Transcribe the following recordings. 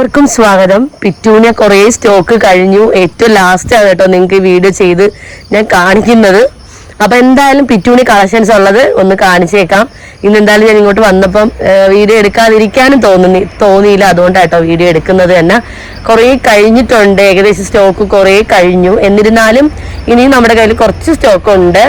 എല്ലാവർക്കും സ്വാഗതം. പിറ്റൂനെ കുറേ സ്റ്റോക്ക് കഴിഞ്ഞു. ഏറ്റവും ലാസ്റ്റ് ആണ് കേട്ടോ നിങ്ങൾക്ക് വീഡിയോ ചെയ്ത് ഞാൻ കാണിക്കുന്നത്. അപ്പൊ എന്തായാലും പിറ്റൂണി കളക്ഷൻസ് ഉള്ളത് ഒന്ന് കാണിച്ചേക്കാം. ഇന്ന് എന്തായാലും ഞാൻ ഇങ്ങോട്ട് വന്നപ്പം വീഡിയോ എടുക്കാതിരിക്കാനും തോന്നുന്നി തോന്നിയില്ല. അതുകൊണ്ടാട്ടോ വീഡിയോ എടുക്കുന്നത് തന്നെ. കുറേ കഴിഞ്ഞിട്ടുണ്ട്. ഏകദേശം സ്റ്റോക്ക് കുറേ കഴിഞ്ഞു. എന്നിരുന്നാലും ഇനിയും നമ്മുടെ കയ്യിൽ കുറച്ച് സ്റ്റോക്ക് ഉണ്ട്.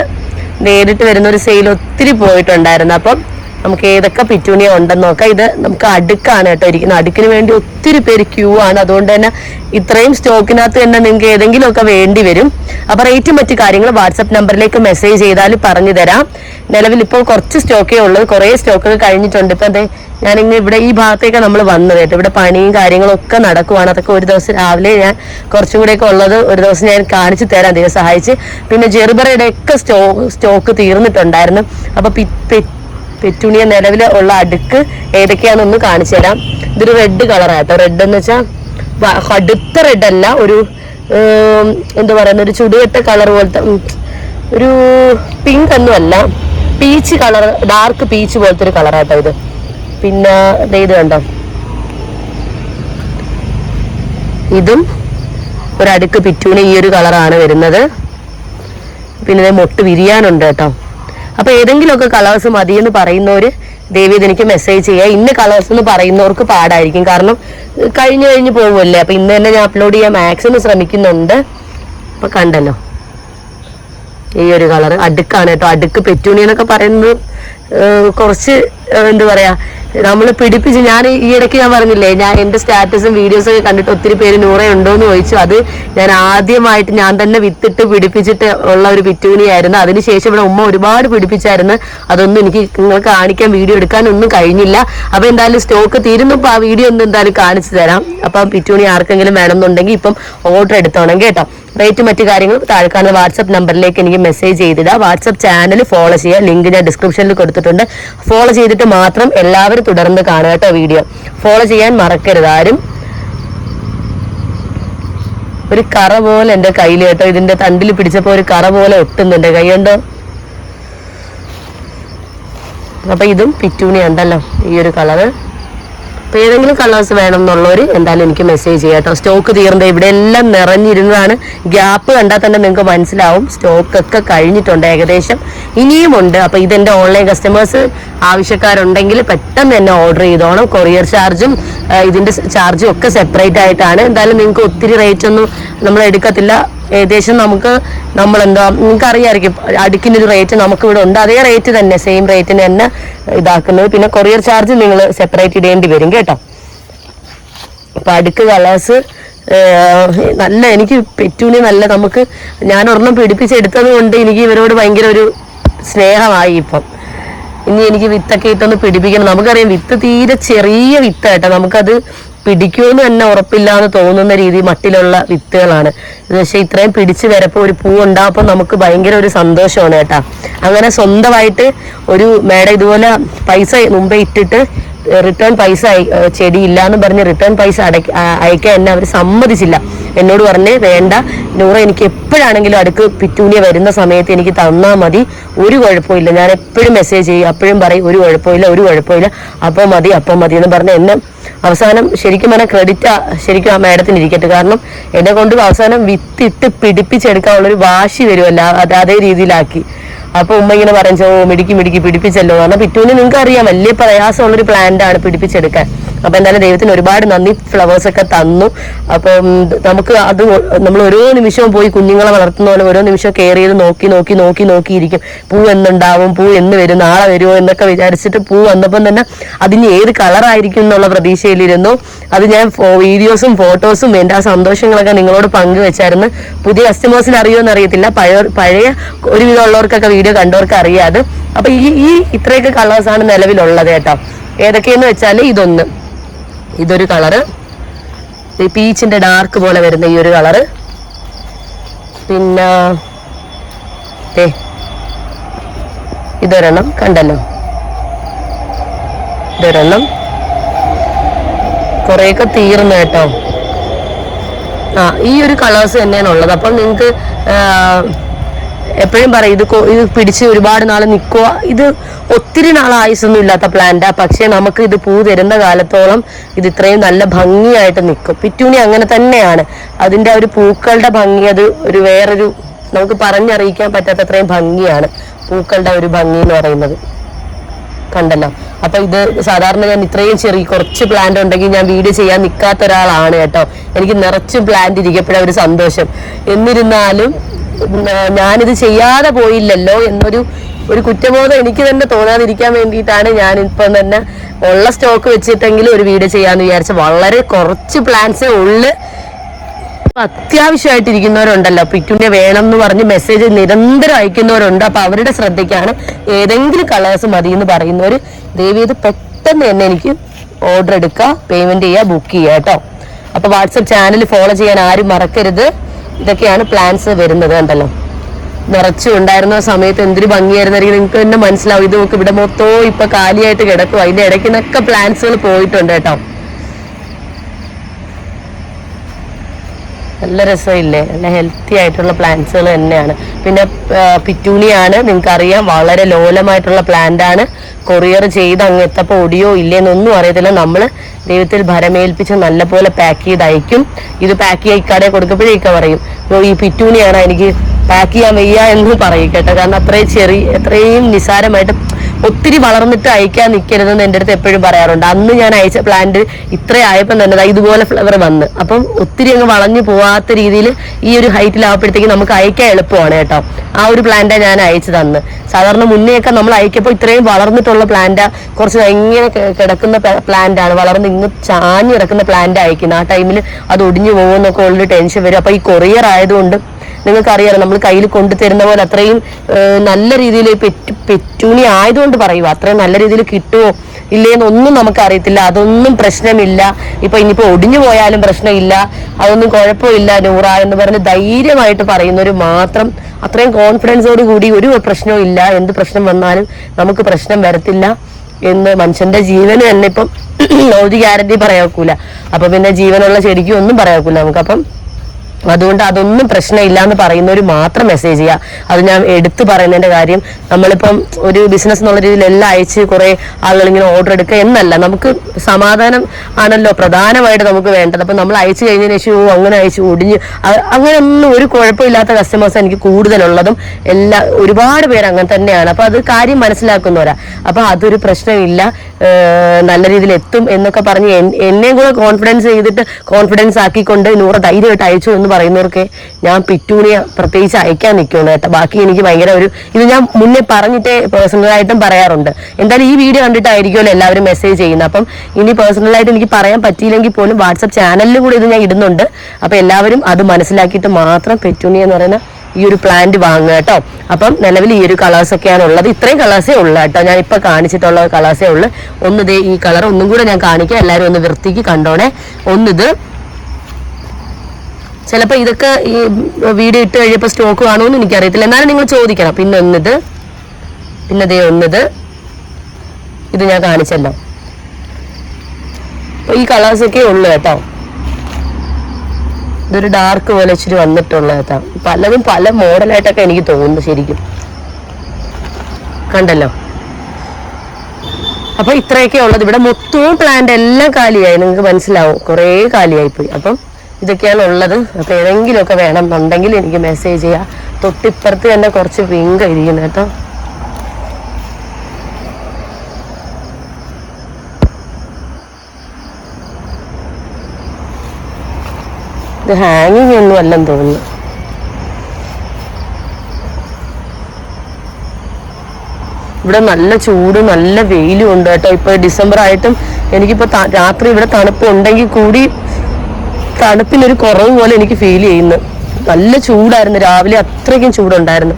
നേരിട്ട് വരുന്ന ഒരു സെയിൽ ഒത്തിരി പോയിട്ടുണ്ടായിരുന്നു. അപ്പം നമുക്ക് ഏതൊക്കെ പിറ്റൂണിയ ഉണ്ടെന്ന് നോക്കാം. ഇത് നമുക്ക് അടുക്കാണ് കേട്ടോ ഇരിക്കുന്നത്. അടുക്കിന് വേണ്ടി ഒത്തിരി പേര് ക്യൂ ആണ്. അതുകൊണ്ട് തന്നെ ഇത്രയും സ്റ്റോക്കിനകത്ത് തന്നെ നിങ്ങൾക്ക് ഏതെങ്കിലുമൊക്കെ വേണ്ടി വരും. അപ്പൊ റേറ്റും മറ്റു കാര്യങ്ങൾ വാട്സപ്പ് നമ്പറിലേക്ക് മെസ്സേജ് ചെയ്താൽ പറഞ്ഞു തരാം. നിലവിൽ ഇപ്പോൾ കുറച്ച് സ്റ്റോക്കേ ഉള്ളൂ. കുറേ സ്റ്റോക്കൊക്കെ കഴിഞ്ഞിട്ടുണ്ട്. ഇപ്പൊ ഞാൻ ഞാനിങ്ങനെ ഇവിടെ ഈ ഭാഗത്തേക്ക് നമ്മൾ വന്നത് കേട്ടോ. ഇവിടെ പണിയും കാര്യങ്ങളും ഒക്കെ നടക്കുവാണ്. അതൊക്കെ ഒരു ദിവസം രാവിലെ ഞാൻ കുറച്ചും കൂടെയൊക്കെ ഉള്ളത് ഒരു ദിവസം ഞാൻ കാണിച്ചു തരാം. ദൈവം സഹായിച്ച്. പിന്നെ ജെറുബറയുടെ ഒക്കെ സ്റ്റോ സ്റ്റോക്ക് തീർന്നിട്ടുണ്ടായിരുന്നു. അപ്പൊ പി- പെ- പെറ്റുണിയ നിലവിൽ ഉള്ള അടുക്ക് ഏതൊക്കെയാണെന്നൊന്ന് കാണിച്ചു തരാം. ഇതൊരു റെഡ് കളറാട്ടോ റെഡ് എന്ന് വെച്ചാൽ കടുത്ത റെഡ് അല്ല ഒരു എന്താ പറയുന്ന ഒരു ചുടുകെട്ട കളർ പോലത്തെ ഒരു പിങ്ക് ഒന്നും അല്ല. പീച്ച് കളർ ഡാർക്ക് പീച്ച് പോലത്തെ ഒരു കളറാട്ടോ ഇത്. പിന്നെ ഇത് കണ്ടോ? ഇതും ഒരടുക്ക് പിറ്റൂണി ഈ ഒരു കളറാണ് വരുന്നത്. പിന്നെ മൊട്ട് വിരിയാനുണ്ട് കേട്ടോ. അപ്പൊ ഏതെങ്കിലുമൊക്കെ കളേഴ്സ് മതി എന്ന് പറയുന്നവര് ദേവി എനിക്ക് മെസ്സേജ് ചെയ്യുക ഇന്ന കളേഴ്സ് എന്ന് പറയുന്നവർക്ക് പാടായിരിക്കും. കാരണം കഴിഞ്ഞു കഴിഞ്ഞു പോകുമല്ലേ അപ്പൊ ഇന്ന് തന്നെ ഞാൻ അപ്ലോഡ് ചെയ്യാൻ മാക്സിമം ശ്രമിക്കുന്നുണ്ട്. അപ്പൊ കണ്ടല്ലോ. ഈ ഒരു കളർ അടുക്കാണ് കേട്ടോ. അടുക്ക് പെറ്റൂണി എന്നൊക്കെ പറയുന്നത് കുറച്ച് എന്താ പറയാ നമ്മൾ പിടിപ്പിച്ച് ഞാൻ ഈ ഇടയ്ക്ക് ഞാൻ പറഞ്ഞില്ലേ ഞാൻ എന്റെ സ്റ്റാറ്റസും വീഡിയോസും ഒക്കെ കണ്ടിട്ട് ഒത്തിരി പേര് നൂറേ ഉണ്ടോ എന്ന് ചോദിച്ചു. അത് ഞാൻ ആദ്യമായിട്ട് ഞാൻ തന്നെ വിത്തിട്ട് പിടിപ്പിച്ചിട്ട് ഉള്ള ഒരു പിറ്റൂണിയായിരുന്നു. അതിനുശേഷം ഇവിടെ ഉമ്മ ഒരുപാട് പിടിപ്പിച്ചായിരുന്നു. അതൊന്നും എനിക്ക് നിങ്ങൾ കാണിക്കാൻ വീഡിയോ എടുക്കാനൊന്നും കഴിഞ്ഞില്ല. അപ്പൊ എന്തായാലും സ്റ്റോക്ക് തീരുന്നപ്പോ ആ വീഡിയോ ഒന്ന് എന്തായാലും കാണിച്ചു തരാം. അപ്പം പിറ്റൂണി ആർക്കെങ്കിലും വേണമെന്നുണ്ടെങ്കിൽ ഇപ്പം ഓർഡർ എടുത്തോണം കേട്ടോ. റേറ്റ് മറ്റു കാര്യങ്ങൾ താഴെ കാണുന്ന വാട്സപ്പ് നമ്പറിലേക്ക് എനിക്ക് മെസ്സേജ് ചെയ്തിടുക വാട്സപ്പ് ചാനൽ ഫോളോ ചെയ്യുക ലിങ്ക് ഞാൻ ഡിസ്ക്രിപ്ഷനിൽ കൊടുത്തിട്ടുണ്ട്. ഫോളോ ചെയ്തിട്ട് മാത്രം എല്ലാവരും തുടർന്ന് കാണുക കേട്ടോ വീഡിയോ ഫോളോ ചെയ്യാൻ മറക്കരുത്. ആരും ഒരു കറ പോലെ എന്റെ കയ്യിൽ കേട്ടോ. ഇതിന്റെ തണ്ടിൽ പിടിച്ചപ്പോൾ ഒരു കറ പോലെ ഒട്ടുന്നുണ്ട്. കൈ കണ്ടോ? അപ്പൊ ഇതും പിറ്റൂണി ഉണ്ടല്ലോ ഈ ഒരു കളറ് അപ്പൊ ഏതെങ്കിലും കളേഴ്സ് വേണം എന്നുള്ളവർ എന്തായാലും എനിക്ക് മെസ്സേജ് ചെയ്യാം കേട്ടോ. സ്റ്റോക്ക് തീർന്നത് ഇവിടെ എല്ലാം നിറഞ്ഞിരുന്നതാണ്. ഗ്യാപ്പ് കണ്ടാൽ തന്നെ നിങ്ങൾക്ക് മനസ്സിലാവും. സ്റ്റോക്ക് ഒക്കെ കഴിഞ്ഞിട്ടുണ്ട് ഏകദേശം. ഇനിയുമുണ്ട് ഉണ്ട്. അപ്പൊ ഇതെന്റെ ഓൺലൈൻ കസ്റ്റമേഴ്സ് ആവശ്യക്കാരുണ്ടെങ്കിൽ പെട്ടെന്ന് തന്നെ ഓർഡർ ചെയ്തോണം. കൊറിയർ ചാർജും ഇതിന്റെ ചാർജും ഒക്കെ സെപ്പറേറ്റ് ആയിട്ടാണ്. എന്തായാലും നിങ്ങൾക്ക് ഒത്തിരി റേറ്റ് ഒന്നും നമ്മൾ എടുക്കത്തില്ല. ഏകദേശം നമുക്ക് നമ്മൾ എന്താ നിങ്ങൾക്ക് അറിയാമായിരിക്കും അടുക്കിന്റെ ഒരു റേറ്റ് നമുക്ക് ഇവിടെ ഉണ്ട്. അതേ റേറ്റ് തന്നെ സെയിം റേറ്റിന് തന്നെ ഇതാക്കുന്നത്. പിന്നെ കൊറിയർ ചാർജ് നിങ്ങൾ സെപ്പറേറ്റ് ഇടേണ്ടി വരും കേട്ടോ. അപ്പൊ അടുക്ക് കളേഴ്സ് നല്ല എനിക്ക് പെറ്റൂണി നല്ല നമുക്ക് ഞാൻ ഒരെണ്ണം പിടിപ്പിച്ചെടുത്തത് കൊണ്ട് എനിക്ക് ഇവരോട് ഭയങ്കര ഒരു സ്നേഹമായി ഇപ്പം. ഇനി എനിക്ക് വിത്തൊക്കെ ഇട്ടൊന്ന് പിടിപ്പിക്കണം. നമുക്കറിയാം വിത്ത് തീരെ ചെറിയ വിത്ത് കേട്ടോ. നമുക്കത് പിടിക്കുമെന്ന് തന്നെ ഉറപ്പില്ല എന്ന് തോന്നുന്ന രീതി മട്ടിലുള്ള വിത്തുകളാണ്. പക്ഷെ ഇത്രയും പിടിച്ച് വരപ്പോൾ ഒരു പൂ ഉണ്ടാകുമ്പോൾ നമുക്ക് ഭയങ്കര ഒരു സന്തോഷമാണ് കേട്ടാ. അങ്ങനെ സ്വന്തമായിട്ട് ഒരു മേഡം ഇതുപോലെ പൈസ മുമ്പേ ഇട്ടിട്ട് റിട്ടേൺ പൈസ ചെടി ഇല്ല എന്ന് പറഞ്ഞ് റിട്ടേൺ പൈസ അടയ്ക്ക അയക്കാൻ എന്നെ അവർ സമ്മതിച്ചില്ല. എന്നോട് പറഞ്ഞ് വേണ്ട നൂറ എനിക്ക് എപ്പോഴാണെങ്കിലും അടുക്ക് പിറ്റൂനിയ വരുന്ന സമയത്ത് എനിക്ക് തന്നാൽ മതി. ഒരു കുഴപ്പമില്ല. ഞാൻ എപ്പോഴും മെസ്സേജ് ചെയ്യും. അപ്പോഴും പറയും ഒരു കുഴപ്പമില്ല ഒരു കുഴപ്പമില്ല. അപ്പോൾ മതി അപ്പോൾ മതി എന്ന് പറഞ്ഞ് എന്നെ അവസാനം ശരിക്കും പറഞ്ഞാൽ ക്രെഡിറ്റ് ശരിക്കും ആ മാഡത്തിന് ഇരിക്കട്ടെ. കാരണം എന്നെ കൊണ്ട് അവസാനം വിത്തിട്ട് പിടിപ്പിച്ചെടുക്കാനുള്ളൊരു വാശി വരുമല്ല അത് അതേ രീതിയിലാക്കി. അപ്പൊ ഉമ്മ ഇങ്ങനെ പറഞ്ഞോ മിടുക്കി മിടുക്കി പിടിപ്പിച്ചല്ലോ. കാരണം പിറ്റൂന് നിങ്ങൾക്ക് അറിയാം വലിയ പ്രയാസമുള്ളൊരു പ്ലാന്റ് ആണ് പിടിപ്പിച്ചെടുക്കാൻ. അപ്പൊ എന്തായാലും ദൈവത്തിന് ഒരുപാട് നന്ദി. ഫ്ലവേഴ്സ് ഒക്കെ തന്നു. അപ്പം നമുക്ക് അത് നമ്മൾ ഓരോ നിമിഷവും പോയി കുഞ്ഞുങ്ങളെ വളർത്തുന്ന പോലെ ഓരോ നിമിഷവും കെയർ ചെയ്ത് നോക്കി നോക്കി നോക്കി നോക്കിയിരിക്കും പൂ എന്നുണ്ടാവും പൂ എന്ന് വരും നാളെ വരുമോ എന്നൊക്കെ വിചാരിച്ചിട്ട് പൂ വന്നപ്പം തന്നെ അതിന് ഏത് കളറായിരിക്കും എന്നുള്ള പ്രതീക്ഷയിലിരുന്നു. അത് ഞാൻ വീഡിയോസും ഫോട്ടോസും എന്റെ ആ സന്തോഷങ്ങളൊക്കെ നിങ്ങളോട് പങ്കുവെച്ചായിരുന്നു. പുതിയ കസ്റ്റമേഴ്സിന് അറിയുമെന്ന് അറിയത്തില്ല. പഴയ പഴയ ഒരുവിധം ഉള്ളവർക്കൊക്കെ വീഡിയോ കണ്ടവർക്ക് അറിയാതെ അപ്പൊ ഈ ഈ ഇത്രയൊക്കെ കളേഴ്സാണ് നിലവിലുള്ളത് കേട്ടോ. ഏതൊക്കെയെന്ന് വെച്ചാൽ ഇതൊന്ന്. ഇതൊരു കളറ്. ഈ പീച്ചിന്റെ ഡാർക്ക് പോലെ വരുന്ന ഈ ഒരു കളറ്. പിന്നെ ഏ ഇതൊരെണ്ണം കണ്ടല്ലോ. ഇതൊരെണ്ണം കുറേയൊക്കെ തീർന്നു കേട്ടോ. ആ ഈ ഒരു കളേഴ്സ് തന്നെയാണ് ഉള്ളത്. അപ്പം നിങ്ങൾക്ക് എപ്പോഴും പറയും ഇത് ഇത് പിടിച്ച് ഒരുപാട് നാൾ നിൽക്കുക ഇത് ഒത്തിരി നാൾ ആയുസൊന്നും ഇല്ലാത്ത പ്ലാന്റാ പക്ഷേ നമുക്ക് ഇത് പൂ തരുന്ന കാലത്തോളം ഇത് ഇത്രയും നല്ല ഭംഗിയായിട്ട് നിൽക്കും പിറ്റൂണി അങ്ങനെ തന്നെയാണ്. അതിന്റെ ആ ഒരു പൂക്കളുടെ ഭംഗി അത് ഒരു വേറൊരു നമുക്ക് പറഞ്ഞറിയിക്കാൻ പറ്റാത്ത അത്രയും ഭംഗിയാണ് പൂക്കളുടെ ഒരു ഭംഗി എന്ന് പറയുന്നത്. കണ്ടല്ലോ? അപ്പൊ ഇത് സാധാരണ ഞാൻ ഇത്രയും ചെറിയ കുറച്ച് പ്ലാന്റ് ഉണ്ടെങ്കിൽ ഞാൻ വീഡിയോ ചെയ്യാൻ നിൽക്കാത്ത ഒരാളാണ് കേട്ടോ. എനിക്ക് നിറച്ചും പ്ലാന്റ് ഇരിക്കപ്പോഴാ ഒരു സന്തോഷം. എന്നിരുന്നാലും ഞാനിത് ചെയ്യാതെ പോയില്ലല്ലോ എന്നൊരു ഒരു കുറ്റബോധം എനിക്ക് തന്നെ തോന്നാതിരിക്കാൻ വേണ്ടിയിട്ടാണ് ഞാൻ ഇപ്പം തന്നെ ഉള്ള സ്റ്റോക്ക് വെച്ചിട്ടെങ്കിലും ഒരു വീട് ചെയ്യാന്ന് വിചാരിച്ച വളരെ കുറച്ച് പ്ലാൻസേ ഉള്ളു. അത്യാവശ്യമായിട്ടിരിക്കുന്നവരുണ്ടല്ലോ. പിറ്റുണ്യ വേണം എന്ന് പറഞ്ഞ് മെസ്സേജ് നിരന്തരം അയക്കുന്നവരുണ്ട്. അപ്പൊ അവരുടെ ശ്രദ്ധയ്ക്കാണ് ഏതെങ്കിലും കളേഴ്സ് മതി എന്ന് പറയുന്നവർ ദയവേത് പെട്ടെന്ന് തന്നെ എനിക്ക് ഓർഡർ എടുക്കുക പേയ്മെന്റ് ചെയ്യുക ബുക്ക് ചെയ്യുക കേട്ടോ. അപ്പൊ വാട്സപ്പ് ചാനൽ ഫോളോ ചെയ്യാൻ ആരും മറക്കരുത്. ഇതൊക്കെയാണ് പ്ലാൻസ് വരുന്നത് കണ്ടല്ലോ. നിറച്ചു ഉണ്ടായിരുന്ന സമയത്ത് എന്തൊരു ഭംഗിയായിരുന്നെങ്കിൽ നിങ്ങൾക്ക് തന്നെ മനസ്സിലാവും. ഇത് നോക്ക് ഇവിടെ മൊത്തം ഇപ്പൊ കാലിയായിട്ട് കിടക്കും. അതിന്റെ ഇടയ്ക്ക് നിന്നൊക്കെ പ്ലാൻസുകൾ പോയിട്ടുണ്ട് കേട്ടോ. നല്ല രസമില്ലേ? നല്ല ഹെൽത്തി ആയിട്ടുള്ള പ്ലാന്റ്സുകൾ തന്നെയാണ്. പിന്നെ പിറ്റൂണിയാണ്. നിങ്ങൾക്ക് അറിയാം വളരെ ലോലമായിട്ടുള്ള പ്ലാന്റ് ആണ്. കൊറിയർ ചെയ്ത് അങ്ങ് എത്തപ്പോൾ ഒടിയോ ഇല്ലേന്നൊന്നും അറിയത്തില്ല. നമ്മൾ ദൈവത്തിൽ ഭരമേൽപ്പിച്ച് നല്ലപോലെ പാക്ക് ചെയ്ത് അയക്കും. ഇത് പാക്ക് ചെയ്ത് കടയിൽ കൊടുക്കുമ്പോഴേക്ക് പറയും "ഓ, ഈ പിറ്റൂണിയാണ് എനിക്ക് പാക്ക് ചെയ്യാൻ വയ്യ എന്ന് പറയും കേട്ടോ. കാരണം അത്രയും ചെറിയ അത്രയും നിസാരമായിട്ട് ഒത്തിരി വളർന്നിട്ട് അയക്കാൻ നിൽക്കരുതെന്ന് എന്റെ അടുത്ത് എപ്പോഴും പറയാറുണ്ട്. അന്ന് ഞാൻ അയച്ച പ്ലാന്റ് ഇത്ര ആയപ്പം തന്നെ ഇതുപോലെ ഫ്ലവർ വന്ന്. അപ്പം ഒത്തിരി അങ്ങ് വളഞ്ഞു പോവാത്ത രീതിയിൽ ഈ ഒരു ഹൈറ്റിലാവുമ്പോഴത്തേക്ക് നമുക്ക് അയക്കാൻ എളുപ്പമാണ് കേട്ടോ. ആ ഒരു പ്ലാന്റാ ഞാൻ അയച്ചു തന്ന് സാധാരണ മുന്നേയൊക്കെ നമ്മൾ അയക്കപ്പോൾ ഇത്രയും വളർന്നിട്ടുള്ള പ്ലാന്റാ കുറച്ച് ഇങ്ങനെ കിടക്കുന്ന പ്ലാന്റാണ് വളർന്ന് ഇങ്ങ് ചാഞ്ഞ് കിടക്കുന്ന പ്ലാന്റ് അയക്കുന്നത്. ആ ടൈമിൽ അത് ഒടിഞ്ഞു പോകുമെന്നൊക്കെ ഉള്ളൊരു ടെൻഷൻ വരും. അപ്പൊ ഈ കൊറിയർ ആയതുകൊണ്ട് നിങ്ങൾക്കറിയാലോ നമ്മൾ കയ്യിൽ കൊണ്ടു തരുന്ന പോലെ അത്രയും നല്ല രീതിയിൽ പെറ്റു പെറ്റൂണി ആയതുകൊണ്ട് പറയുക അത്രയും നല്ല രീതിയിൽ കിട്ടുമോ ഇല്ലേന്നൊന്നും നമുക്ക് അറിയത്തില്ല അതൊന്നും പ്രശ്നമില്ല. ഇപ്പൊ ഇനിയിപ്പോ ഒടിഞ്ഞു പോയാലും പ്രശ്നമില്ല. അതൊന്നും കുഴപ്പമില്ല നൂറ എന്ന് പറഞ്ഞ് ധൈര്യമായിട്ട് പറയുന്നവർ മാത്രം അത്രയും കോൺഫിഡൻസോട് കൂടി ഒരു പ്രശ്നവും ഇല്ല. എന്ത് പ്രശ്നം വന്നാലും നമുക്ക് പ്രശ്നം വരത്തില്ല എന്ന് മനുഷ്യന്റെ ജീവന് തന്നെ ഇപ്പം ഒരു ഗ്യാരണ്ടി പറയാക്കൂല. അപ്പൊ പിന്നെ ജീവനുള്ള ചെടിക്കും ഒന്നും പറയാക്കൂല നമുക്കപ്പം. അതുകൊണ്ട് അതൊന്നും പ്രശ്നമില്ല എന്ന് പറയുന്നവർ മാത്രം മെസ്സേജ് ചെയ്യുക. അത് ഞാൻ എടുത്തു പറയുന്നതിന്റെ കാര്യം നമ്മളിപ്പം ഒരു ബിസിനസ് എന്നുള്ള രീതിയിൽ എല്ലാം അയച്ച് കുറെ ആളുകൾ ഇങ്ങനെ ഓർഡർ എടുക്കുക എന്നല്ല. നമുക്ക് സമാധാനം ആണല്ലോ പ്രധാനമായിട്ട് നമുക്ക് വേണ്ടത്. അപ്പം നമ്മൾ അയച്ചു കഴിഞ്ഞതിന് ശേഷം "ഓ, അങ്ങനെ അയച്ചു ഒടിഞ്ഞ് അങ്ങനെ ഒന്നും ഒരു കുഴപ്പമില്ലാത്ത കസ്റ്റമേഴ്സ് എനിക്ക് കൂടുതലുള്ളതും. എല്ലാ ഒരുപാട് പേര് അങ്ങനെ തന്നെയാണ്. അപ്പൊ അത് കാര്യം മനസ്സിലാക്കുന്നവരാ. അപ്പൊ അതൊരു പ്രശ്നമില്ല. നല്ല രീതിയിൽ എത്തും എന്നൊക്കെ പറഞ്ഞ് എന്നെയും കൂടെ കോൺഫിഡൻസ് ചെയ്തിട്ട് കോൺഫിഡൻസ് ആക്കിക്കൊണ്ട് നൂറ് ധൈര്യമായിട്ട് അയച്ചു എന്ന് പറയുന്നവർക്ക് ഞാൻ പിറ്റൂണിയ പ്രത്യേകിച്ച് അയക്കാൻ നിൽക്കുള്ളൂ കേട്ടോ. ബാക്കി എനിക്ക് ഭയങ്കര ഒരു ഇത് ഞാൻ മുന്നേ പറഞ്ഞിട്ടേ പേഴ്സണലായിട്ടും പറയാറുണ്ട്. എന്തായാലും ഈ വീഡിയോ കണ്ടിട്ടായിരിക്കുമല്ലോ എല്ലാവരും മെസ്സേജ് ചെയ്യുന്നത്. അപ്പം ഇനി പേഴ്സണലായിട്ട് എനിക്ക് പറയാൻ പറ്റിയില്ലെങ്കിൽ പോലും വാട്സപ്പ് ചാനലിൽ കൂടി ഇത് ഞാൻ ഇടുന്നുണ്ട്. അപ്പം എല്ലാവരും അത് മനസ്സിലാക്കിയിട്ട് മാത്രം പെറ്റൂണിയ എന്ന് പറയുന്ന ഈ ഒരു പ്ലാന്റ് വാങ്ങുക കേട്ടോ. അപ്പം നിലവിൽ ഈ ഒരു കളേഴ്സ് ഒക്കെയാണ് ഉള്ളത്. ഇത്രയും കളേഴ്സേ ഉള്ളൂ കേട്ടോ. ഞാൻ ഇപ്പൊ കാണിച്ചിട്ടുള്ള കളേഴ്സേ ഉള്ളൂ. ഒന്ന് ദേ ഈ കളർ ഒന്നും കൂടെ ഞാൻ കാണിക്കാം. എല്ലാവരും ഒന്ന് വൃത്തിക്ക് കണ്ടോണേ. ഒന്നിത് ചിലപ്പോൾ ഇതൊക്കെ ഈ വീഡിയോ ഇട്ട് കഴിയപ്പോൾ സ്റ്റോക്ക് കാണുമെന്ന് എനിക്കറിയത്തില്ല. എന്നാലും നിങ്ങൾ ചോദിക്കണം. പിന്നെ ഒന്നിത് പിന്നെ ദേ ഒന്നിത്. ഇത് ഞാൻ കാണിച്ചല്ലോ. അപ്പോൾ ഈ കളേഴ്സൊക്കെ ഉള്ളു കേട്ടോ. ഇതൊരു ഡാർക്ക് പോലെ ഇച്ചിരി വന്നിട്ടുള്ള കേട്ടോ. പലതും പല മോഡലായിട്ടൊക്കെ എനിക്ക് തോന്നുന്നു ശരിക്കും. കണ്ടല്ലോ? അപ്പോൾ ഇത്രയൊക്കെ ഉള്ളത്. ഇവിടെ മൊത്തവും പ്ലാന്റ് എല്ലാം കാലിയായി. നിങ്ങൾക്ക് മനസ്സിലാവും. കുറേ കാലിയായി പോയി അപ്പം ഇതൊക്കെയാണ് ഉള്ളത് അപ്പൊ ഏതെങ്കിലുമൊക്കെ വേണം എന്നുണ്ടെങ്കിൽ എനിക്ക് മെസ്സേജ് ചെയ്യാം. തൊട്ടിപ്പുറത്ത് തന്നെ കുറച്ച് പിങ്ക് ഇരിക്കുന്നു കേട്ടോ. ഇത് ഹാങ്ങിങ് ഒന്നും അല്ലെന്ന് തോന്നുന്നു. ഇവിടെ നല്ല ചൂട് നല്ല വെയിലും ഉണ്ട് കേട്ടോ. ഇപ്പൊ ഡിസംബർ ആയിട്ടും എനിക്കിപ്പോ ത- രാത്രി ഇവിടെ തണുപ്പ് ഉണ്ടെങ്കിൽ കൂടി തണുപ്പിനൊരു കുറവ് പോലെ എനിക്ക് ഫീൽ ചെയ്യുന്നു. നല്ല ചൂടായിരുന്നു. രാവിലെ അത്രയ്ക്കും ചൂടുണ്ടായിരുന്നു.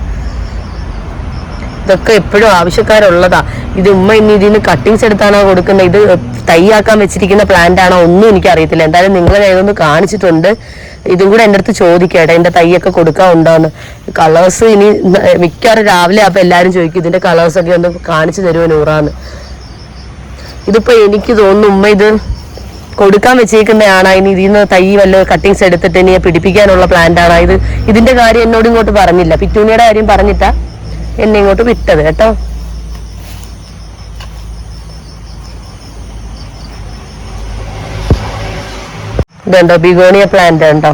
ഇതൊക്കെ എപ്പോഴും ആവശ്യക്കാരുള്ളതാ. ഇത് ഉമ്മ ഇനി ഇതിന് കട്ടിങ്സ് എടുത്താണോ കൊടുക്കുന്നത്? ഇത് തൈയാക്കാൻ വെച്ചിരിക്കുന്ന പ്ലാന്റ് ആണോ? ഒന്നും എനിക്ക് അറിയത്തില്ല എന്തായാലും നിങ്ങൾ കയ്യിലൊന്ന് കാണിച്ചിട്ടുണ്ട്. ഇതും കൂടെ എന്റെ അടുത്ത് ചോദിക്കട്ടെ. എന്റെ തൈയൊക്കെ കൊടുക്കാൻ ഉണ്ടോന്ന്. കളേഴ്സ് ഇനി മിക്കവാറും രാവിലെ അപ്പൊ എല്ലാവരും ചോദിക്കും ഇതിന്റെ കളേഴ്സ് ഒക്കെ ഒന്ന് കാണിച്ചു തരുമോ നൂറാന്ന്? ഇതിപ്പോ എനിക്ക് തോന്നുന്നു ഉമ്മ ഇത് കൊടുക്കാൻ വെച്ചേക്കുന്നതാണ് ഇനി ഇതിൽ നിന്ന് തൈ വല്ല കട്ടിങ്സ് എടുത്തിട്ട് ഇനി പിടിപ്പിക്കാനുള്ള പ്ലാന്റ് ആണ് ഇത്. ഇതിന്റെ കാര്യം എന്നോട് ഇങ്ങോട്ട് പറഞ്ഞില്ല. പിറ്റൂണിയുടെ കാര്യം പറഞ്ഞിട്ടാ എന്നെ ഇങ്ങോട്ട് വിട്ടത് കേട്ടോ. ഇതുണ്ടോ ബിഗോണിയ പ്ലാന്റ് ഉണ്ടോ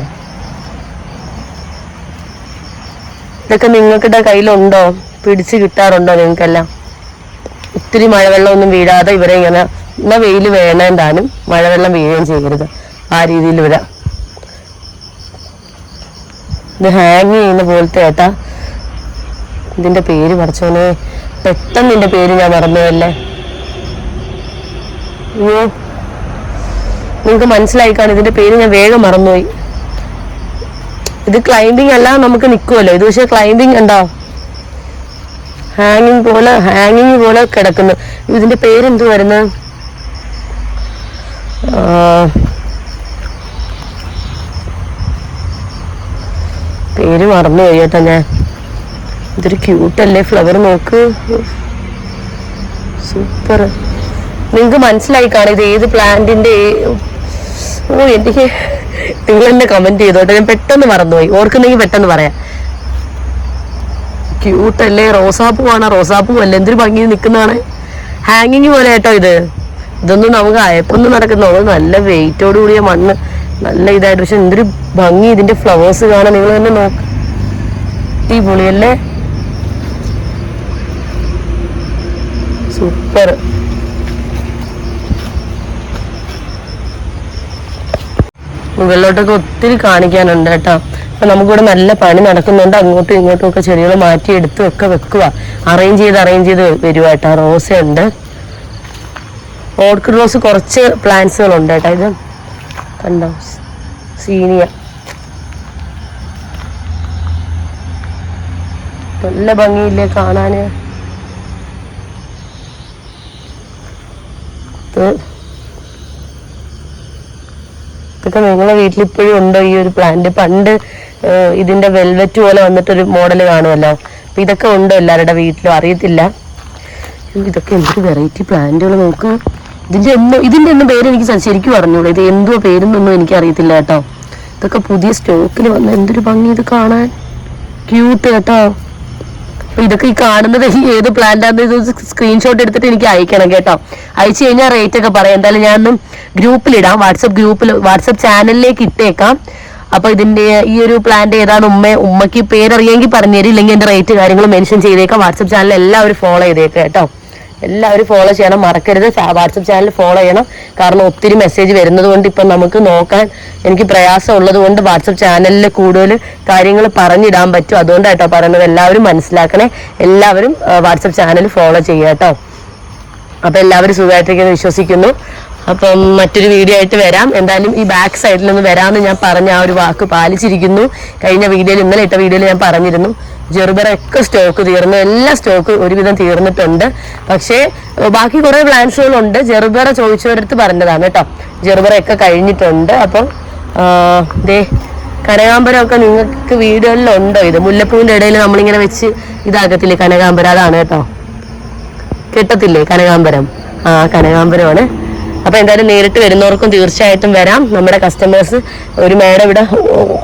ഇതൊക്കെ നിങ്ങൾക്കിടെ കയ്യിലുണ്ടോ? പിടിച്ചു കിട്ടാറുണ്ടോ നിങ്ങൾക്കെല്ലാം? ഒത്തിരി മഴവെള്ളമൊന്നും വീഴാതെ ഇവരെ ഇങ്ങനെ എന്നാ വെയിൽ വേണേണ്ടാനും മഴവെള്ളം വീഴുകയും ചെയ്യരുത്. ആ രീതിയിൽ വരാം ഇത് ഹാങ് ചെയ്യുന്ന പോലത്തെ ഏട്ടാ. ഇതിന്റെ പേര് പഠിച്ചോനെ പെട്ടെന്ന് ഇതിന്റെ പേര് ഞാൻ മറന്നുവല്ലേ അയ്യോ. നിങ്ങൾക്ക് മനസ്സിലായി കാണും ഇതിന്റെ പേര് ഞാൻ വേഗം മറന്നുപോയി. ഇത് ക്ലൈംബിംഗ് അല്ല നമുക്ക് നിൽക്കുമല്ലോ ഇത് പക്ഷേ ക്ലൈംബിംഗ് ഉണ്ടോ? ഹാങ്ങിങ് പോലെ ഹാങ്ങിങ് പോലെ കിടക്കുന്നു. ഇതിന്റെ പേരെന്ത് വരുന്നത്? പേര് മറന്നു കേട്ടോ ഞാൻ. ഇതൊരു ക്യൂട്ടല്ലേ ഫ്ലവർ നോക്ക്. സൂപ്പർ നിങ്ങൾക്ക് മനസ്സിലായി കാണും ഇത് ഏത് പ്ലാന്റിന്റെ ഓ എനിക്ക് നിങ്ങൾ എന്നെ കമന്റ് ചെയ്തോട്ടെ. ഞാൻ പെട്ടെന്ന് മറന്നുപോയി. ഓർക്കുന്നെങ്കിൽ പെട്ടെന്ന് പറയാം. ക്യൂട്ടല്ലേ റോസാപ്പൂ ആണ് റോസാപ്പൂ അല്ല എന്തൊരു ഭംഗി നിൽക്കുന്നതാണ്. ഹാങ്ങിങ് പോലെ കേട്ടോ ഇത്. ഇതൊന്നും നമുക്ക് അയപ്പൊന്നും നടക്കുന്ന നല്ല വെയിറ്റോട് കൂടിയ മണ്ണ്. നല്ല ഇതായിട്ട്. പക്ഷെ എന്തൊരു ഭംഗി ഇതിന്റെ ഫ്ലവേഴ്സ് കാണാൻ നിങ്ങൾ തന്നെ നോക്ക്. അടിപൊളിയല്ലേ? സൂപ്പർ മുകളിലോട്ടൊക്കെ ഒത്തിരി കാണിക്കാനുണ്ട് കേട്ടോ. അപ്പൊ നമുക്കിവിടെ നല്ല പണി നടക്കുന്നുണ്ട്. അങ്ങോട്ടും ഇങ്ങോട്ടും ഒക്കെ ചെടികൾ മാറ്റി എടുത്തും ഒക്കെ വെക്കുക. അറേഞ്ച് ചെയ്ത് അറേഞ്ച് ചെയ്ത് വരുവാട്ടോ റോസ റോസയുണ്ട്. ഓർക്കിഡ് റോസ് കുറച്ച് പ്ലാന്റ്സുകളുണ്ട് കേട്ടോ. ഇത് കണ്ടോ? സീനിയ. നല്ല ഭംഗിയില്ലേ കാണാന്. ഇത് ഇതൊക്കെ നിങ്ങളെ വീട്ടിൽ ഇപ്പോഴും ഉണ്ടോ ഈ ഒരു പ്ലാന്റ് പണ്ട് ഇതിന്റെ വെൽവെറ്റ് പോലെ വന്നിട്ടൊരു മോഡൽ കാണുമല്ലോ. അപ്പൊ ഇതൊക്കെ ഉണ്ടോ എല്ലാവരുടെ വീട്ടിലും? അറിയത്തില്ല. ഇതൊക്കെ എന്തൊരു വെറൈറ്റി പ്ലാന്റുകൾ നോക്ക്. ഇതിന്റെ എന്തോ ഇതിന്റെ ഒന്നും പേര് എനിക്ക് ശരിക്കും അറിഞ്ഞൂടാ. ഇത് എന്തോ പേരെന്നൊന്നും എനിക്ക് അറിയത്തില്ല കേട്ടോ. ഇതൊക്കെ പുതിയ സ്റ്റോക്കിൽ വന്ന എന്തൊരു ഭംഗി ഇത് കാണാൻ. ക്യൂട്ട് കേട്ടോ. അപ്പൊ ഇതൊക്കെ ഈ കാണുന്നത് ഏത് പ്ലാന്റാന്ന് സ്ക്രീൻഷോട്ട് എടുത്തിട്ട് എനിക്ക് അയക്കണം കേട്ടോ. അയച്ചു കഴിഞ്ഞാൽ റേറ്റ് ഒക്കെ പറയാം. എന്തായാലും ഗ്രൂപ്പിൽ ഗ്രൂപ്പിലിടാം. വാട്സപ്പ് ഗ്രൂപ്പിൽ വാട്സപ്പ് ചാനലിലേക്ക് ഇട്ടേക്കാം. അപ്പൊ ഇതിന്റെ ഈ ഒരു പ്ലാന്റ് ഏതാണ് ഉമ്മ ഉമ്മക്ക് പേരറിയെങ്കിൽ പറഞ്ഞുതരും ഇല്ലെങ്കിൽ എന്റെ റേറ്റ് കാര്യങ്ങൾ മെൻഷൻ ചെയ്തേക്കാം. വാട്സപ്പ് ചാനൽ എല്ലാവരും ഫോളോ ചെയ്തേക്കാം കേട്ടോ. എല്ലാവരും ഫോളോ ചെയ്യണം. മറക്കരുത്. വാട്സപ്പ് ചാനൽ ഫോളോ ചെയ്യണം. കാരണം ഒത്തിരി മെസ്സേജ് വരുന്നത് കൊണ്ട് ഇപ്പം നമുക്ക് നോക്കാൻ എനിക്ക് പ്രയാസം ഉള്ളത് കൊണ്ട് വാട്സപ്പ് ചാനലിൽ കൂടുതൽ കാര്യങ്ങൾ പറഞ്ഞിടാൻ പറ്റും. അതുകൊണ്ടാട്ടോ പറയുന്നത്. എല്ലാവരും മനസ്സിലാക്കണേ. എല്ലാവരും വാട്സപ്പ് ചാനൽ ഫോളോ ചെയ്യുക കേട്ടോ. അപ്പൊ എല്ലാവരും സുഖമായിട്ടിരിക്കുന്നു വിശ്വസിക്കുന്നു. അപ്പം മറ്റൊരു വീഡിയോ ആയിട്ട് വരാം. എന്തായാലും ഈ ബാക്ക് സൈഡിൽ നിന്ന് വരാമെന്ന് ഞാൻ പറഞ്ഞ ആ ഒരു വാക്ക് പാലിച്ചിരിക്കുന്നു. കഴിഞ്ഞ വീഡിയോയിൽ ഇന്നലെ ഇട്ട വീഡിയോയിൽ ഞാൻ പറഞ്ഞിരുന്നു. ജെറുബറ സ്റ്റോക്ക് തീർന്നു എല്ലാ സ്റ്റോക്ക് ഒരുവിധം തീർന്നിട്ടുണ്ട്. പക്ഷേ ബാക്കി കുറെ പ്ലാന്റ്സുകളുണ്ട് ജെറുബറ ചോദിച്ചവരടുത്ത് പറഞ്ഞതാണ് കേട്ടോ. ജെറുബറ കഴിഞ്ഞിട്ടുണ്ട്. അപ്പം ദേ കനകാമ്പരം ഒക്കെ നിങ്ങൾക്ക് വീടുകളിലുണ്ടോ? ഇത് മുല്ലപ്പൂവിന്റെ ഇടയിൽ നമ്മളിങ്ങനെ വെച്ച് ഇതാക്കത്തില്ലേ കനകാമ്പരം അതാണ് കേട്ടോ. കിട്ടത്തില്ലേ കനകാമ്പരം ആ കനകാമ്പരമാണ് അപ്പൊ എന്തായാലും നേരിട്ട് വരുന്നവർക്കും തീർച്ചയായിട്ടും വരാം. നമ്മുടെ കസ്റ്റമേഴ്സ് ഒരു മേഡം ഇവിടെ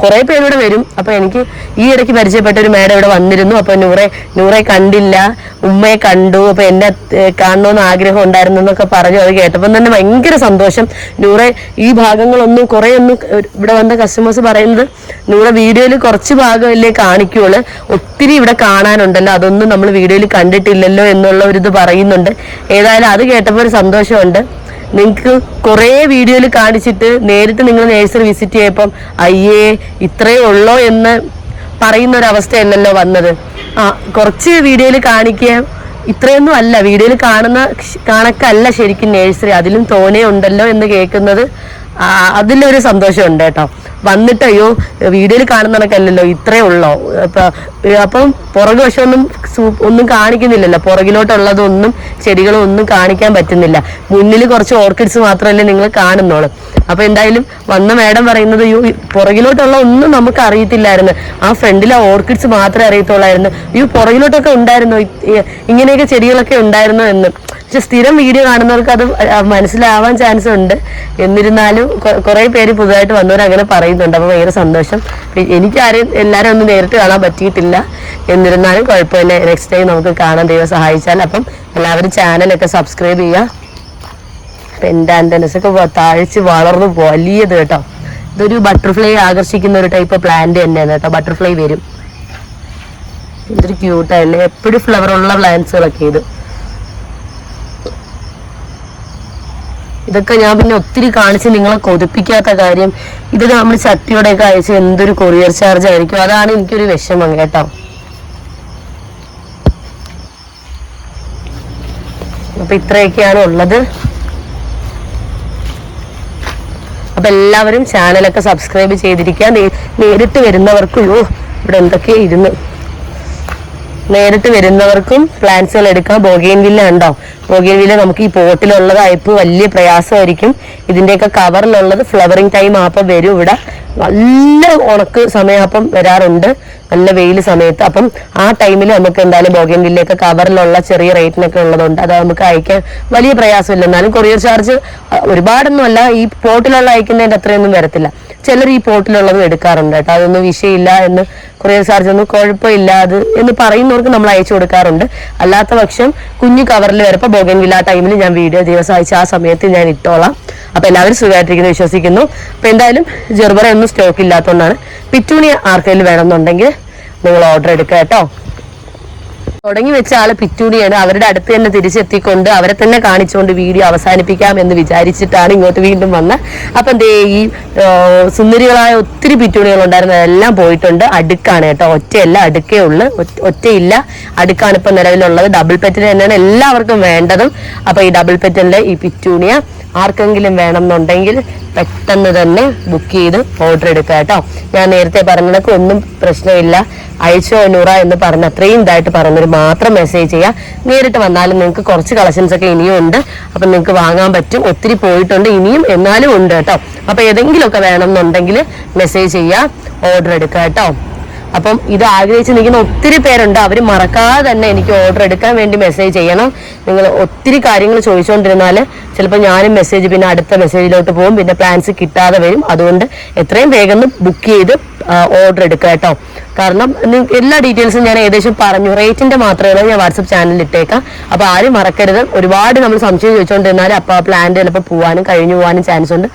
കുറെ ഇവിടെ വരും. അപ്പൊ എനിക്ക് ഈ ഇടയ്ക്ക് പരിചയപ്പെട്ട ഒരു മേഡം ഇവിടെ വന്നിരുന്നു. അപ്പൊ നൂറെ നൂറെ കണ്ടില്ല ഉമ്മയെ കണ്ടു. അപ്പൊ എന്നെ കാണണമെന്ന് ആഗ്രഹം ഉണ്ടായിരുന്നു എന്നൊക്കെ പറഞ്ഞു. അത് കേട്ടപ്പോൾ തന്നെ ഭയങ്കര സന്തോഷം. നൂറെ ഈ ഭാഗങ്ങളൊന്നും കുറെ ഒന്നും ഇവിടെ വന്ന കസ്റ്റമേഴ്സ് പറയുന്നത് നൂറെ വീഡിയോയിൽ കുറച്ച് ഭാഗമല്ലേ കാണിക്കുള്ളൂ. ഒത്തിരി ഇവിടെ കാണാനുണ്ടല്ലോ. അതൊന്നും നമ്മൾ വീഡിയോയിൽ കണ്ടിട്ടില്ലല്ലോ എന്നുള്ള ഒരു ഇത് പറയുന്നുണ്ട്. ഏതായാലും അത് കേട്ടപ്പോൾ ഒരു സന്തോഷമുണ്ട്. നിങ്ങൾക്ക് കുറേ വീഡിയോയിൽ കാണിച്ചിട്ട് നേരിട്ട് നിങ്ങൾ നേഴ്സറി വിസിറ്റ് ചെയ്യപ്പം അയ്യേ ഇത്രയേ ഉള്ളോ എന്ന് പറയുന്ന ഒരു അവസ്ഥയല്ലല്ലോ വന്നത്. ആ കുറച്ച് വീഡിയോയിൽ കാണിക്കുക. ഇത്രയൊന്നും അല്ല. വീഡിയോയിൽ കാണുന്ന കാണക്കല്ല ശരിക്കും നേഴ്സറി. അതിലും തോനെ ഉണ്ടല്ലോ എന്ന് കേൾക്കുന്നത് അതിലൊരു സന്തോഷമുണ്ട് കേട്ടോ. വന്നിട്ട് അയ്യോ വീഡിയോയിൽ കാണുന്ന കണക്കല്ലല്ലോ ഇത്രേ ഉള്ളോ? അപ്പൊ അപ്പം പുറകു ഒന്നും കാണിക്കുന്നില്ലല്ലോ. പുറകിലോട്ടുള്ളതൊന്നും ചെടികളും ഒന്നും കാണിക്കാൻ പറ്റുന്നില്ല. മുന്നിൽ കുറച്ച് ഓർക്കിഡ്സ് മാത്രമല്ലേ നിങ്ങൾ കാണുന്നുള്ളൂ. അപ്പൊ എന്തായാലും വന്ന മേഡം പറയുന്നത് യു പുറകിലോട്ടുള്ള ഒന്നും നമുക്ക് അറിയത്തില്ലായിരുന്നു. ആ ഫ്രണ്ടിലെ ഓർക്കിഡ്സ് മാത്രമേ അറിയത്തുള്ളായിരുന്നു. യു പുറകിലോട്ടൊക്കെ ഉണ്ടായിരുന്നു? ഇങ്ങനെയൊക്കെ ചെടികളൊക്കെ ഉണ്ടായിരുന്നു എന്ന്. പക്ഷെ സ്ഥിരം വീഡിയോ കാണുന്നവർക്ക് അത് മനസ്സിലാവാൻ ചാൻസ് ഉണ്ട്. എന്നിരുന്നാലും കുറെ പേര് പുതുതായിട്ട് വന്നവർ അങ്ങനെ പറയുന്നുണ്ട്. അപ്പോൾ ഭയങ്കര സന്തോഷം. എനിക്ക് ആരെയും എല്ലാവരും ഒന്നും നേരിട്ട് കാണാൻ പറ്റിയിട്ടില്ല. എന്നിരുന്നാലും കുഴപ്പമില്ല. നെക്സ്റ്റ് ടൈം നമുക്ക് കാണാൻ ദൈവം സഹായിച്ചാൽ. അപ്പം എല്ലാവരും ചാനലൊക്കെ സബ്സ്ക്രൈബ് ചെയ്യുക. പെൻഡാന്റനസ് ഒക്കെ വ- താഴ്ച വളർന്നു വലിയത് കേട്ടോ. ഇതൊരു ബട്ടർഫ്ലൈ ആകർഷിക്കുന്ന ഒരു ടൈപ്പ് പ്ലാന്റ് തന്നെയാണ് കേട്ടോ. ബട്ടർഫ്ലൈ വരും. എന്തൊരു ക്യൂട്ടായില്ലേ എപ്പോഴും ഫ്ലവർ ഉള്ള പ്ലാന്റ്സുകളൊക്കെ ഇത്. ഇതൊക്കെ ഞാൻ പിന്നെ ഒത്തിരി കാണിച്ച് നിങ്ങളെ കൊതിപ്പിക്കാത്ത കാര്യം. ഇത് നമ്മൾ ചട്ടിയോടെയൊക്കെ അയച്ച് എന്തൊരു കൊറിയർ ചാർജ് ആയിരിക്കും? അതാണ് എനിക്കൊരു വിഷമം കേട്ടോ. അപ്പൊ ഇത്രയൊക്കെയാണ് ഉള്ളത്. അപ്പൊ എല്ലാവരും ചാനലൊക്കെ സബ്സ്ക്രൈബ് ചെയ്തിരിക്കുക. നേരിട്ട് വരുന്നവർക്കും ഇവിടെ എന്തൊക്കെയാ ഇരുന്ന് നേരിട്ട് വരുന്നവർക്കും പ്ലാന്റ്സുകൾ എടുക്കാം. ബോഗെയിൻ വില്ല ഉണ്ടോ? ബോഗെയിൻ വില്ല നമുക്ക് ഈ പോട്ടിലുള്ളത് അയപ്പ് വലിയ പ്രയാസമായിരിക്കും. ഇതിന്റെയൊക്കെ കവറിലുള്ളത് ഫ്ലവറിങ് ടൈം ആപ്പം വരും ഇവിടെ. നല്ല ഉണക്ക് സമയമാപ്പം വരാറുണ്ട്. നല്ല വെയിൽ സമയത്ത്. അപ്പം ആ ടൈമിൽ നമുക്ക് എന്തായാലും ബോഗൻ വില്ലയൊക്കെ കവറിലുള്ള ചെറിയ റേറ്റിനൊക്കെ ഉള്ളതുണ്ട് അത് നമുക്ക് അയക്കാൻ വലിയ പ്രയാസമില്ല. എന്നാലും കൊറിയർ ചാർജ് ഒരുപാടൊന്നുമല്ല. ഈ പോട്ടിലുള്ള അയക്കുന്നതിന്റെ അത്രയൊന്നും വരത്തില്ല. ചിലർ ഈ പോട്ടിലുള്ളതും എടുക്കാറുണ്ട് കേട്ടോ. അതൊന്നും വിഷയമില്ല എന്ന് കൊറിയർ ചാർജ് ഒന്നും കുഴപ്പമില്ല അത് എന്ന് പറയുന്നവർക്ക് നമ്മൾ അയച്ചു കൊടുക്കാറുണ്ട്. അല്ലാത്ത പക്ഷം കുഞ്ഞു കവറിൽ വരുമ്പോൾ ബോഗൻ വില്ല ടൈമിൽ ഞാൻ വീഡിയോ ദിവസം അയച്ച ആ സമയത്ത് ഞാൻ ഇട്ടോളാം. അപ്പൊ എല്ലാവരും സുഖമായിട്ടിരിക്കുന്നു വിശ്വസിക്കുന്നു. അപ്പൊ എന്തായാലും ജെർബറ ഒന്നും സ്റ്റോക്ക് ഇല്ലാത്തതുകൊണ്ടാണ്. പിറ്റൂണി ആർക്കെങ്കിലും വേണമെന്നുണ്ടെങ്കിൽ നിങ്ങൾ ഓർഡർ എടുക്കുക കേട്ടോ. തുടങ്ങി വെച്ച ആൾ പിറ്റൂണിയാണ്. അവരുടെ അടുത്ത് തന്നെ തിരിച്ചെത്തിക്കൊണ്ട് അവരെ തന്നെ കാണിച്ചുകൊണ്ട് വീഡിയോ അവസാനിപ്പിക്കാം എന്ന് വിചാരിച്ചിട്ടാണ് ഇങ്ങോട്ട് വീണ്ടും വന്ന്. അപ്പം ദേ ഈ സുന്ദരികളായ ഒത്തിരി പിറ്റൂണികൾ ഉണ്ടായിരുന്നു. അതെല്ലാം പോയിട്ടുണ്ട്. അടുക്കാണ് കേട്ടോ. ഒറ്റയല്ല അടുക്കേ ഉള്ളു. ഒറ്റ- ഒറ്റയില്ല. അടുക്കാണ് ഇപ്പൊ നിലവിലുള്ളത്. ഡബിൾ പെറ്റിന് തന്നെയാണ് എല്ലാവർക്കും വേണ്ടതും. അപ്പൊ ഈ ഡബിൾ പെറ്റിന്റെ ഈ പിറ്റൂണിയ ആർക്കെങ്കിലും വേണം എന്നുണ്ടെങ്കിൽ പെട്ടെന്ന് തന്നെ ബുക്ക് ചെയ്ത് ഓർഡർ എടുക്കുക കേട്ടോ. ഞാൻ നേരത്തെ പറഞ്ഞതൊക്കെ ഒന്നും പ്രശ്നമില്ല. അയച്ചോ നൂറ എന്ന് പറഞ്ഞ അത്രയും ഇതായിട്ട് പറഞ്ഞൊരു മാത്രം മെസ്സേജ് ചെയ്യുക നേരിട്ട് വന്നാലും നിങ്ങൾക്ക് കുറച്ച് കളക്ഷൻസ് ഒക്കെ ഇനിയും ഉണ്ട്. അപ്പം നിങ്ങൾക്ക് വാങ്ങാൻ പറ്റും. ഒത്തിരി പോയിട്ടുണ്ട് ഇനിയും എന്നാലും ഉണ്ട് കേട്ടോ. അപ്പം ഏതെങ്കിലുമൊക്കെ വേണം എന്നുണ്ടെങ്കിൽ മെസ്സേജ് ചെയ്യുക ഓർഡർ എടുക്കുക കേട്ടോ. അപ്പം ഇത് ആഗ്രഹിച്ച് നിൽക്കുന്ന ഒത്തിരി പേരുണ്ട്. അവർ മറക്കാതെ തന്നെ എനിക്ക് ഓർഡർ എടുക്കാൻ വേണ്ടി മെസ്സേജ് ചെയ്യണം. നിങ്ങൾ ഒത്തിരി കാര്യങ്ങൾ ചോദിച്ചുകൊണ്ടിരുന്നാൽ ചിലപ്പോൾ ഞാനും മെസ്സേജ് പിന്നെ അടുത്ത മെസ്സേജിലോട്ട് പോകും. പിന്നെ പ്ലാൻസ് കിട്ടാതെ വരും. അതുകൊണ്ട് എത്രയും വേഗം ബുക്ക് ചെയ്ത് ഓർഡർ എടുക്കുക കേട്ടോ. കാരണം എല്ലാ ഡീറ്റെയിൽസും ഞാൻ ഏകദേശം പറഞ്ഞു. റേറ്റിന്റെ മാത്രമേ ഞാൻ വാട്സപ്പ് ചാനലിൽ ഇട്ടേക്കാം. അപ്പോൾ ആരും മറക്കരുത്. ഒരുപാട് നമ്മൾ സംശയം ചോദിച്ചുകൊണ്ടിരുന്നാൽ അപ്പൊ ആ പ്ലാന്റ് ചിലപ്പോൾ പോവാനും കഴിഞ്ഞു പോകാനും ചാൻസ് ഉണ്ട്.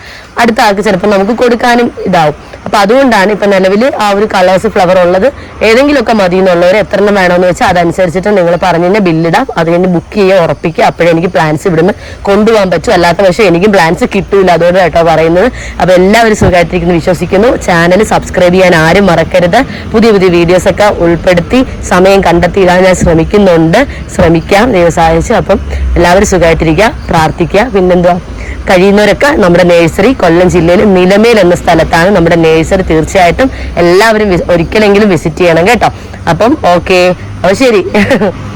അടുത്ത ആൾക്ക് ചിലപ്പോൾ നമുക്ക് കൊടുക്കാനും ഇതാവും. അപ്പൊ അതുകൊണ്ടാണ് ഇപ്പൊ നിലവിൽ ആ ഒരു കളേഴ്സ് ഫ്ലവർ ഉള്ളത്. ഏതെങ്കിലുമൊക്കെ മതി എന്നുള്ളവർ എത്ര എണ്ണം വേണമെന്ന് വെച്ചാൽ അതനുസരിച്ചിട്ട് നിങ്ങൾ പറഞ്ഞു കഴിഞ്ഞാൽ ബില്ലിടാം അത് കഴിഞ്ഞ് ബുക്ക് ചെയ്യുക ഉറപ്പിക്കുക. അപ്പോഴേ എനിക്ക് പ്ലാൻസ് ഇവിടുന്ന് കൊണ്ടുപോകാൻ പറ്റും. അല്ലാത്ത പക്ഷേ എനിക്ക് പ്ലാൻസ് കിട്ടൂല. അതുകൊണ്ട് കേട്ടോ പറയുന്നത്. അപ്പൊ എല്ലാവരും സുഖമായിട്ടിരിക്കുന്നു. വിശ്വസിക്കുന്നു. ചാനൽ സബ്സ്ക്രൈബ് ചെയ്യാൻ ആരും മറക്കരുത്. പുതിയ പുതിയ വീഡിയോസ് ഒക്കെ ഉൾപ്പെടുത്തി സമയം കണ്ടെത്തിയിടാൻ ഞാൻ ശ്രമിക്കുന്നുണ്ട്. ശ്രമിക്കാം. ദൈവം അപ്പം എല്ലാവരും സുഖമായിട്ടിരിക്കുക. പ്രാർത്ഥിക്കുക. പിന്നെന്തുവാ? കഴിയുന്നവരൊക്കെ നമ്മുടെ നേഴ്സറി കൊല്ലം ജില്ലയിൽ നിലമേൽ എന്ന സ്ഥലത്താണ് നമ്മുടെ നേഴ്സറി തീർച്ചയായിട്ടും എല്ലാവരും ഒരിക്കലെങ്കിലും വിസിറ്റ് ചെയ്യണം കേട്ടോ. അപ്പം ഓക്കെ അപ്പോൾ ശരി.